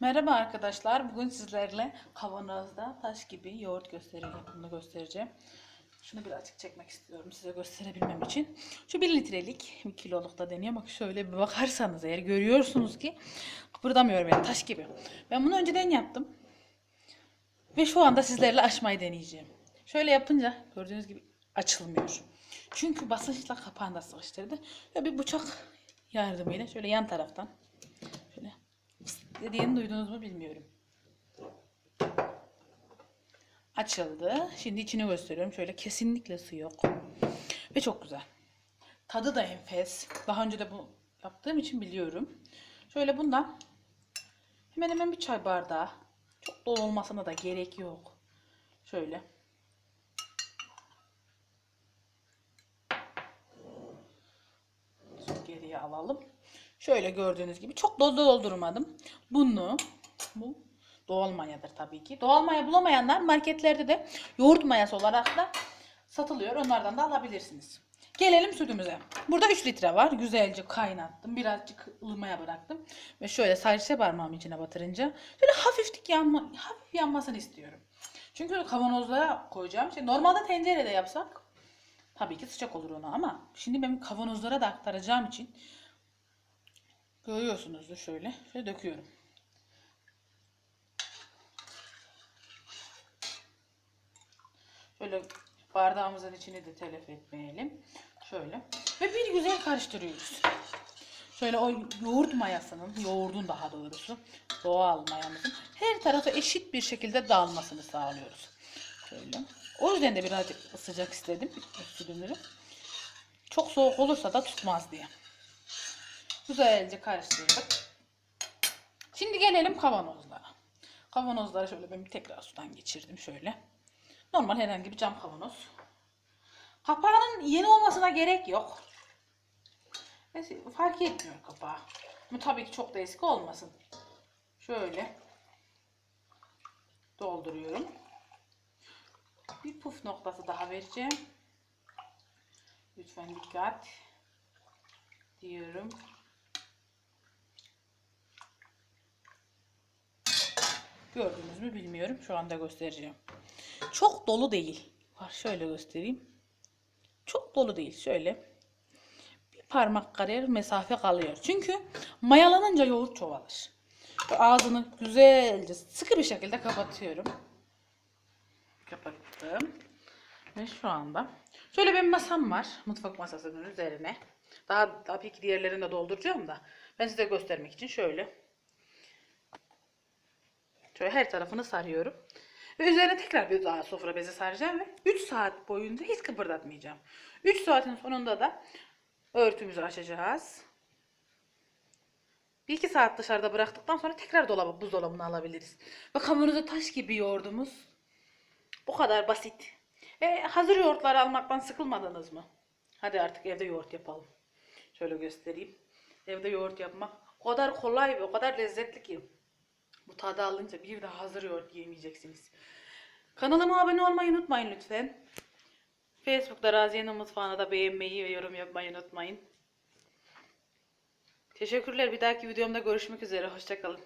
Merhaba arkadaşlar. Bugün sizlerle kavanozda taş gibi yoğurt göstereceğim. Bunu göstereceğim. Şunu birazcık çekmek istiyorum size gösterebilmem için. Şu 1 litrelik, 1 kiloluk da deniyor. Bak şöyle bir bakarsanız eğer görüyorsunuz ki kıpırdamıyor yani taş gibi. Ben bunu önceden yaptım. Ve şu anda sizlerle açmayı deneyeceğim. Şöyle yapınca gördüğünüz gibi açılmıyor. Çünkü basınçla kapağını da sıkıştırdı. Ve bir bıçak yardımıyla şöyle yan taraftan dediğini duydunuz mu bilmiyorum. Açıldı. Şimdi içini gösteriyorum. Şöyle kesinlikle su yok. Ve çok güzel. Tadı da enfes. Daha önce de bu yaptığım için biliyorum. Şöyle bundan hemen hemen bir çay bardağı. Çok dolu olmasına da gerek yok. Şöyle. Geriye alalım. Şöyle gördüğünüz gibi çok dolu doldurmadım. Bunu bu doğal mayadır tabii ki. Doğal maya bulamayanlar marketlerde de yoğurt mayası olarak da satılıyor. Onlardan da alabilirsiniz. Gelelim sütümüze. Burada 3 litre var. Güzelce kaynattım. Birazcık ılımaya bıraktım. Ve şöyle serçe parmağım içine batırınca şöyle hafiflik yanma, hafif yanmasını istiyorum. Çünkü kavanozlara koyacağım. Şey, normalde tencerede yapsak tabii ki sıcak olur ona ama şimdi ben kavanozlara da aktaracağım için görüyorsunuzdur şöyle. Şöyle döküyorum. Şöyle bardağımızın içini de telef etmeyelim. Şöyle. Ve bir güzel karıştırıyoruz. Şöyle o yoğurt mayasının, yoğurdun daha doğrusu doğal mayamızın her tarafa eşit bir şekilde dağılmasını sağlıyoruz. Şöyle. O yüzden de birazcık sıcak istedim sütümleri. Çok soğuk olursa da tutmaz diye. Güzelce karıştırdık. Şimdi gelelim kavanozlara. Kavanozları şöyle ben bir tekrar sudan geçirdim şöyle. Normal herhangi bir cam kavanoz. Kapağının yeni olmasına gerek yok. Fark etmiyor kapağı. Ama tabii ki çok da eski olmasın. Şöyle dolduruyorum. Bir puf noktası daha vereceğim. Lütfen dikkat diyorum. Gördünüz mü bilmiyorum. Şu anda göstereceğim. Çok dolu değil. Var şöyle göstereyim. Çok dolu değil. Şöyle bir parmak kadar mesafe kalıyor. Çünkü mayalanınca yoğurt çoğalır. Ağzını güzelce sıkı bir şekilde kapatıyorum. Kapattım. Ve şu anda şöyle bir masam var. Mutfak masasının üzerine. Daha tabii ki diğerlerini de dolduracağım da. Ben size göstermek için şöyle. Şöyle her tarafını sarıyorum. Ve üzerine tekrar bir daha sofra bezi saracağım ve 3 saat boyunca hiç kıpırdatmayacağım. 3 saatin sonunda da örtümüzü açacağız. 1-2 saat dışarıda bıraktıktan sonra tekrar dolaba, buzdolabına alabiliriz. Ve kavanoza taş gibi yoğurdumuz. Bu kadar basit. E, hazır yoğurtları almaktan sıkılmadınız mı? Hadi artık evde yoğurt yapalım. Şöyle göstereyim. Evde yoğurt yapmak o kadar kolay ve o kadar lezzetli ki. Bu tadı alınca bir daha hazır yoğurt yemeyeceksiniz. Kanalıma abone olmayı unutmayın lütfen. Facebook'ta Raziye'nin mutfağına da beğenmeyi ve yorum yapmayı unutmayın. Teşekkürler. Bir dahaki videomda görüşmek üzere. Hoşçakalın.